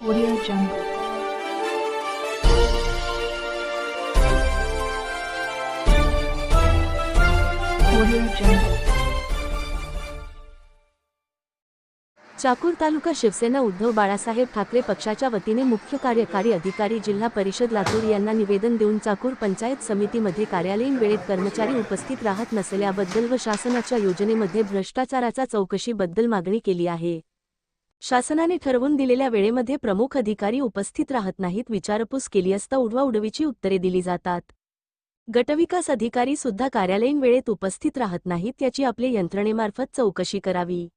Audio Jungle. Chakur तालुका शिवसेना उद्धव बाळासाहेब ठाकरे पक्षाच्या वतीने मुख्य कार्यकारी अधिकारी जिल्हा परिषद लातूर यांना निवेदन देऊन चाकूर पंचायत समितीमध्ये कार्यालयीन वेळेत कर्मचारी उपस्थित राहत नसल्याबद्दल व शासनाच्या योजनेमध्ये भ्रष्टाचाराचा चौकशीबद्दल मागणी केली आहे शासनाने ठरवून दिलेल्या वेळेमध्ये प्रमुख अधिकारी उपस्थित राहत नाहीत विचारपूस केली असता उडवाउडवीची उत्तरे दिली जातात. गटविकास अधिकारी सुद्धा कार्यालयीन वेळेत उपस्थित राहत नाहीत याची आपल्या यंत्रणेमार्फत चौकशी करावी.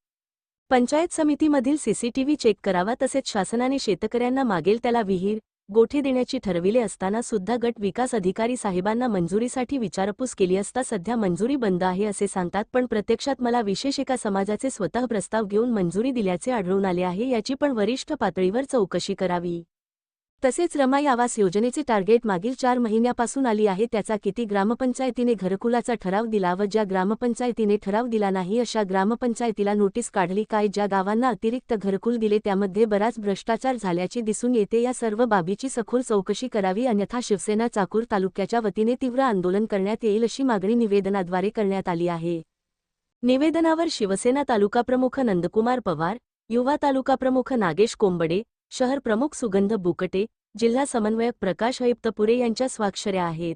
पंचायत समितीमधील सीसीटीव्ही चेक करावा तसेच शासनाने शेतकऱ्यांना मागेल त्याला विहीर गोठी देण्याची ठरविले असताना सुद्धा गट विकास अधिकारी साहेबांना मंजुरीसाठी विचारपूस केली असता सध्या मंजुरी बंद आहे असे सांगतात पण प्रत्यक्षात मला विशेष एका समाजाचे स्वतः प्रस्ताव घेऊन मंजुरी दिल्याचे आढळून आले आहे याची पण वरिष्ठ पातळीवर चौकशी करावी. तसेच रमाई आवास योजनेचे टार्गेट मागील चार महिन्यापासून आली आहे त्याचा किती ग्रामपंचायतीने घरकुलाचा ठराव दिला व ज्या ग्रामपंचायतीने ठराव दिला नाही अशा ग्रामपंचायतीला नोटीस काढली काय ज्या गावांना अतिरिक्त घरकुल दिले त्यामध्ये बराच भ्रष्टाचार झाल्याचे दिसून येते या सर्व बाबीची सखोल चौकशी करावी अन्यथा शिवसेना चाकूर तालुक्याच्या वतीने तीव्र आंदोलन करण्यात येईल अशी मागणी निवेदनाद्वारे करण्यात आली आहे. निवेदनावर शिवसेना तालुकाप्रमुख नंदकुमार पवार युवा तालुकाप्रमुख नागेश कोंबडे शहर प्रमुख सुगंध बुकटे जिल्हा समन्वयक प्रकाश हैप्तपुरे यांच्या स्वाक्षऱ्या आहेत.